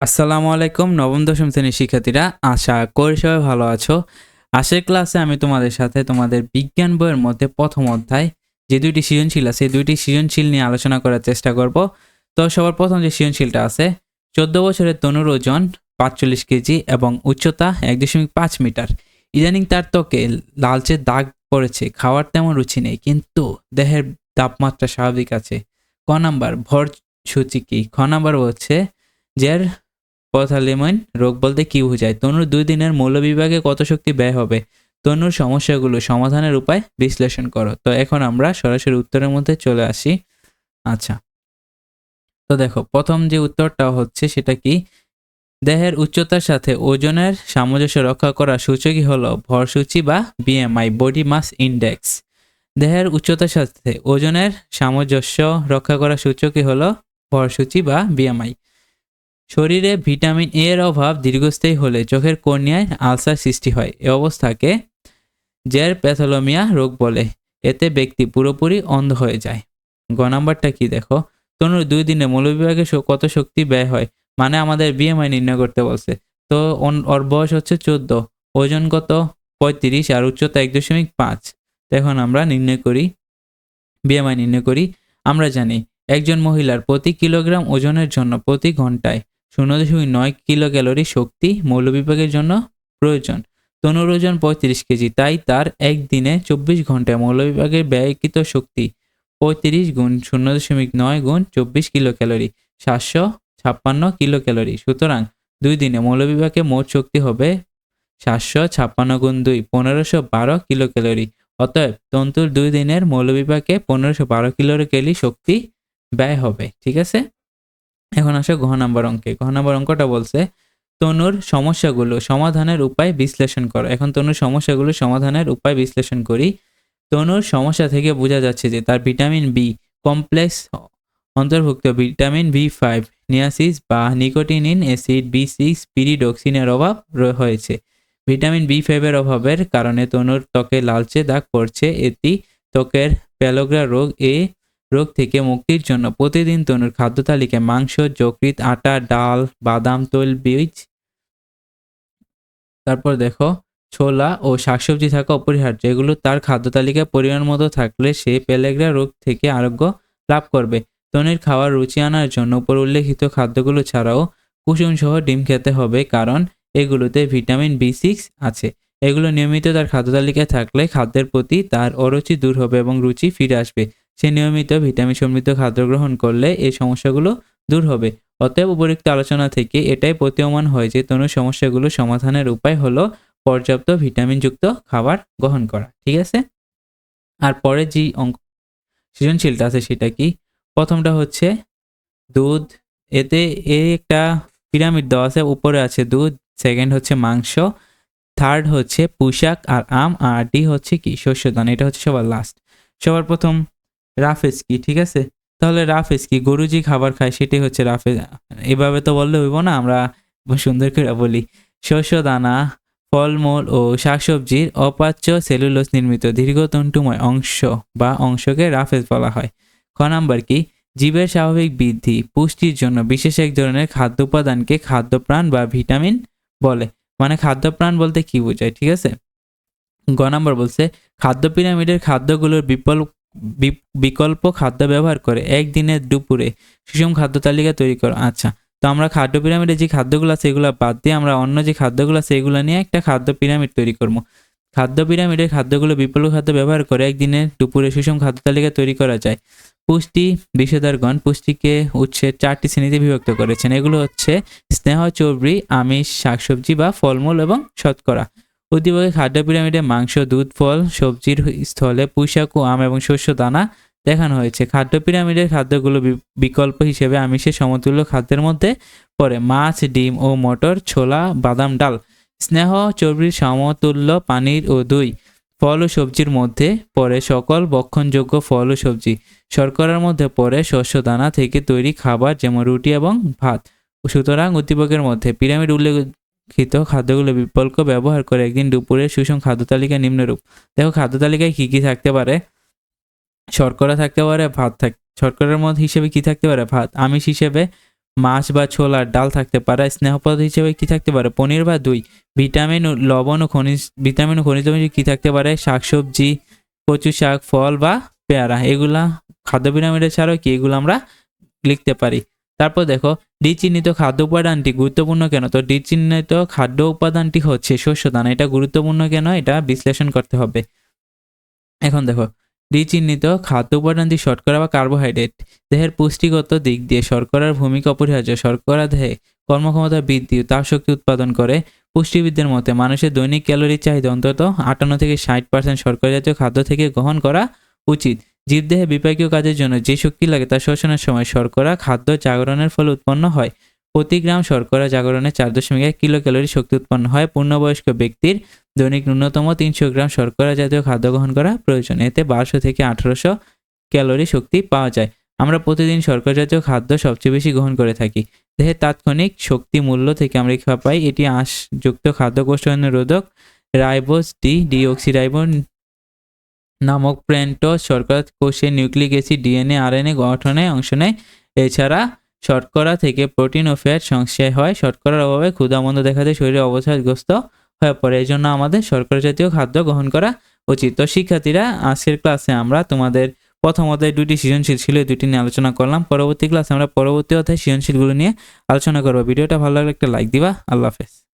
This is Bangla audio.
আসসালামু আলাইকুম, নবম, দশম শ্রেণির শিক্ষার্থীরা। আশা করি সবাই ভালো আছো। আশের ক্লাসে আমি তোমাদের সাথে তোমাদের বিজ্ঞান বইয়ের মধ্যে প্রথম অধ্যায়, যে দুইটি সৃজনশীল আছে দুইটি সৃজনশীল নিয়ে আলোচনা করার চেষ্টা করব। তো সবার প্রথম যে সৃজনশীলটা আছে, চোদ্দ বছরের তনুর ওজন পাঁচচল্লিশ কেজি এবং উচ্চতা এক দশমিক পাঁচ মিটার। ইদানিং তার ত্বকে লালচে দাগ পড়েছে, খাওয়ার তেমন রুচি নেই, কিন্তু দেহের তাপমাত্রা স্বাভাবিক আছে। ক নাম্বার, ভর সূচি কি? খ নাম্বার হচ্ছে জের পথালিমন রোগ বলতে কি বোঝায়? তনুর দুই দিনের মৌলবিভাগে কত শক্তি ব্যয় হবে? তনুর সমস্যাগুলো সমাধানের উপায় বিশ্লেষণ করো। তো এখন আমরা সরাসরি উত্তরের মধ্যে চলে আসি। আচ্ছা। তো দেখো, প্রথম যে উত্তরটা হচ্ছে সেটা কি? দেহের উচ্চতার সাথে ওজনের সামঞ্জস্য রক্ষা করা সূচকই হলো ভরসূচি বা বিএমআই বডি মাস ইন্ডেক্স দেহের উচ্চতার সাথে ওজনের সামঞ্জস্য রক্ষা করা সূচকই হলো ভরসূচি বা বিএমআই শরীরে ভিটামিন এ এর অভাব দীর্ঘস্থায়ী হলে চোখের কর্নিয়ায় আলসার সৃষ্টি হয়। এ অবস্থাকে জের প্যাথোলোমিয়া রোগ বলে। এতে ব্যক্তি পুরোপুরি অন্ধ হয়ে যায়। গ নাম্বারটা কি দেখো? তনুর দুই দিনে মৌলবিভাগে কত শক্তি ব্যয় হয়? মানে আমাদের বিএমআই নির্ণয় করতে বলছে। তো ওর বয়স হচ্ছে চোদ্দ। ওজন কত? পঁয়ত্রিশ আর উচ্চতা এক দশমিক পাঁচ। এখন আমরা নির্ণয় করি। বিএমআই নির্ণয় করি। আমরা জানি, একজন মহিলার প্রতি কিলোগ্রাম ওজনের জন্য প্রতি ঘন্টায় শূন্য দশমিক নয় কিলো ক্যালোরি শক্তি মৌলবিভাগের জন্য প্রয়োজন। তনুর ওজন পঁয়ত্রিশ কেজি, তাই তার একদিনে চব্বিশ ঘন্টায় মৌলবিভাগের ব্যয়কৃত শক্তি পঁয়ত্রিশ গুণ শূন্য দশমিক নয় গুণ চব্বিশ কিলো ক্যালোরি সাতশো ছাপ্পান্ন কিলো ক্যালোরি সুতরাং দুই দিনে মৌলবিভাগে মোট শক্তি হবে সাতশো ছাপ্পান্ন গুণ দুই, পনেরোশো বারো কিলো ক্যালোরি অতএব তন্তুর দুই দিনের মৌলবিভাগে পনেরোশো বারো কিলো ক্যালি শক্তি ব্যয় হবে, ঠিক আছে? এখন আসো ঘ নাম্বার অঙ্কে। ঘ নাম্বার অঙ্কটা বলছে, তনুর সমস্যাগুলো সমাধানের উপায় বিশ্লেষণ করো। এখন তনুর সমস্যাগুলো সমাধানের উপায় বিশ্লেষণ করি। তনুর সমস্যা থেকে বোঝা যাচ্ছে যে তার ভিটামিন বি কমপ্লেক্স অন্তর্ভুক্ত। ভিটামিন বি ফাইভ নিয়াসিস বা নিকোটিনিন অ্যাসিড বি সিক্স পিরিডক্সিনের অভাব হয়েছে। ভিটামিন বি ফাইভের অভাবের কারণে তনুর ত্বকে লালচে দাগ পড়ছে। এটি ত্বকের প্যালোগ্রা রোগ এ রোগ থেকে মুক্তির জন্য প্রতিদিন তনুর খাদ্য তালিকায় মাংস, যকৃৎ, আটা, ডাল, বাদাম, তৈল, বীজ, তারপর দেখো ছোলা ও শাকসবজি থাকা অপরিহার্য। এগুলো তার খাদ্য তালিকায় পরিমাণ মতো থাকলে সে পেলেগ্রা রোগ থেকে আরোগ্য লাভ করবে। তনির খাওয়ার রুচি আনার জন্য উপর উল্লেখিত খাদ্যগুলো ছাড়াও কুসুম সহ ডিম খেতে হবে কারণ এগুলোতে ভিটামিন বি সিক্স আছে। এগুলো নিয়মিত তার খাদ্য তালিকায় থাকলে খাদ্যের প্রতি তার অরুচি দূর হবে এবং রুচি ফিরে আসবে। সে নিয়মিত ভিটামিন সমৃদ্ধ খাদ্য গ্রহণ করলে এই সমস্যাগুলো দূর হবে। অতএব উপরিক্ত আলোচনা থেকে এটাই প্রতীয়মান হয় যে তনু সমস্যাগুলো সমাধানের উপায় হলো পর্যাপ্ত ভিটামিনযুক্ত খাবার গ্রহণ করা, ঠিক আছে? আর পরে যে অঙ্ক সৃজনশীলটা আছে সেটা কি? প্রথমটা হচ্ছে দুধ, এতে এ একটা পিরামিড দেওয়া আছে, উপরে আছে দুধ সেকেন্ড হচ্ছে মাংস থার্ড হচ্ছে পোশাক আর আম, আর ডি হচ্ছে কি? শস্যদান, এটা হচ্ছে সবার লাস্ট সবার প্রথম রাফেজ কি ঠিক আছে? তাহলে রাফেজ কি গরু যে খাবার খায় সেটাই হচ্ছে রাফেজ এভাবে তো বললে হইব না, আমরা সুন্দর করে বলি। শস্য দানা ফলমূল ও শাকসবজির অপাচ্য সেলুলোস নির্মিত দীর্ঘতন্তুময় অংশ বা অংশকে রাফেজ বলা হয়। খ নাম্বার কি? জীবের স্বাভাবিক বৃদ্ধি, পুষ্টির জন্য বিশেষ এক ধরনের খাদ্য উপাদানকে খাদ্যপ্রাণ বা ভিটামিন বলে। মানে খাদ্যপ্রাণ বলতে কি বোঝায়, ঠিক আছে? গ নাম্বার বলছে, খাদ্য পিরামিডের খাদ্যগুলোর বিকল্প বি- বিকল্প খাদ্য ব্যবহার করে একদিনের দুপুরে সুষম খাদ্য তালিকা তৈরি করো। আচ্ছা তো আমরা খাদ্য পিরামিডে যে খাদ্যগুলো আছে এগুলো বাদ দিয়ে আমরা অন্য যে খাদ্যগুলো আছে এগুলো নিয়ে একটা খাদ্য পিরামিড তৈরি করব। খাদ্য পিরামিডের খাদ্যগুলো বিকল্প খাদ্য ব্যবহার করে একদিনে দুপুরে সুষম খাদ্য তালিকা তৈরি করা যায়। পুষ্টি বিষয়দারগণ পুষ্টিকে উৎসের চারটি শ্রেণীতে বিভক্ত করেছেন। এগুলো হচ্ছে স্নেহ, চর্বি, আমিষ, শাকসবজি বা ফলমূল এবং শতকরা। উদ্দীপকে খাদ্য পিরামিডে মাংস, দুধ, ফল, সবজির স্থলে পুঁইশাক ও আম এবং শস্য দানা দেখানো হয়েছে। খাদ্য পিরামিডের খাদ্যগুলো বিকল্প হিসেবে আমিষের সমতুল্য খাদ্যের মধ্যে পড়ে মাছ, ডিম ও মটর, ছোলা, বাদাম, ডাল। স্নেহ, চর্বির সমতুল্য পানির ও দই ফল ও সবজির মধ্যে পড়ে সকল বক্ষণযোগ্য ফল ও সবজি। শর্করার মধ্যে পড়ে শস্য দানা থেকে তৈরি খাবার যেমন রুটি এবং ভাত। সুতরাং উদ্দীপকের মধ্যে পিরামিড উল্লেখিত খাদ্যগুলো বিকল্প ব্যবহার করে একদিন দুপুরে সুষম খাদ্য তালিকা নিম্নরূপ। দেখো, খাদ্য তালিকায় কী কী থাকতে পারে? শর্করা থাকতে পারে, ভাত থাক, শর্করার মধ্যে হিসেবে কি থাকতে পারে? ভাত। আমিষ হিসেবে মাছ বা ছোলার ডাল থাকতে পারে। স্নেহ হিসেবে কি থাকতে পারে? পনির বা দই। ভিটামিন লবণ ও খনিজ, ভিটামিন ও খনিজ কি থাকতে পারে? শাকসবজি, কচু শাক, ফল বা পেয়ারা। এগুলা খাদ্য পিরামিডের ছাড়াও কি এগুলো আমরা লিখতে পারি? তারপর দেখো ডি চিহ্নিত খাদ্য উপাদানটি গুরুত্বপূর্ণ কেন? তো ডি চিহ্নিত খাদ্য উপাদানটি হচ্ছে শস্য দানা। এটা গুরুত্বপূর্ণ কেন? এটা বিশ্লেষণ করতে হবে। এখন দেখো ডি চিহ্নিত খাদ্য উপাদানটি শর্করা বা কার্বোহাইড্রেট। দেহের পুষ্টিগত দিক দিয়ে শর্করার ভূমিকা অপরিহার্য। শর্করা দেহে কর্মক্ষমতা বৃদ্ধি তাপ শক্তি উৎপাদন করে। পুষ্টিবিদদের মতে মানুষের দৈনিক ক্যালোরির চাহিদা অন্তত আটান্ন থেকে ষাট পার্সেন্ট শর্করা জাতীয় খাদ্য থেকে গ্রহণ করা উচিত। জীবদেহে বিপাকীয় কাজের জন্য যে শক্তি লাগে তা শোষণের সময় শর্করা, খাদ্য জাগরণের ফলে উৎপন্ন হয়। প্রতি গ্রাম শর্করা জাগরণে চার দশমিক এক কিলো ক্যালোরি শক্তি উৎপন্ন হয়। পূর্ণবয়স্ক ব্যক্তির দৈনিক ন্যূনতম তিনশো গ্রাম শর্করা জাতীয় খাদ্য গ্রহণ করা প্রয়োজন। এতে বারোশো থেকে আঠারোশো ক্যালোরি শক্তি পাওয়া যায়। আমরা প্রতিদিন শর্করা জাতীয় খাদ্য সবচেয়ে বেশি গ্রহণ করে থাকি। দেহের তাৎক্ষণিক শক্তি মূল্য থেকে আমরা কি পাই। এটি আঁশযুক্ত খাদ্য কোষ্ঠকাঠিন্য রোধক রাইবোস ডি, ডিঅক্সিরাইবোন নামক প্রেন্টোজ শর্করা কোষে নিউক্লিক অ্যাসিড, ডিএনএ, আরএনএ গঠনে অংশ নেয়। এছাড়া শর্করা থেকে প্রোটিন ও ফ্যাট সংশয় হয়। শর্করার অভাবে ক্ষুধামন্দ দেখাতে শরীরে অবসাদগ্রস্ত হয়ে পড়ে। এই জন্য আমাদের শর্করা জাতীয় খাদ্য গ্রহণ করা উচিত। তো শিক্ষার্থীরা, আজকের ক্লাসে আমরা তোমাদের প্রথম অধ্যায় দুটি সৃজনশীল ছিল দুটি নিয়ে আলোচনা করলাম। পরবর্তী ক্লাসে আমরা পরবর্তী অধ্যায় সৃজনশীলগুলো নিয়ে আলোচনা করব। ভিডিওটা ভালো লাগলে একটা লাইক দিবা। আল্লাহ হাফেজ।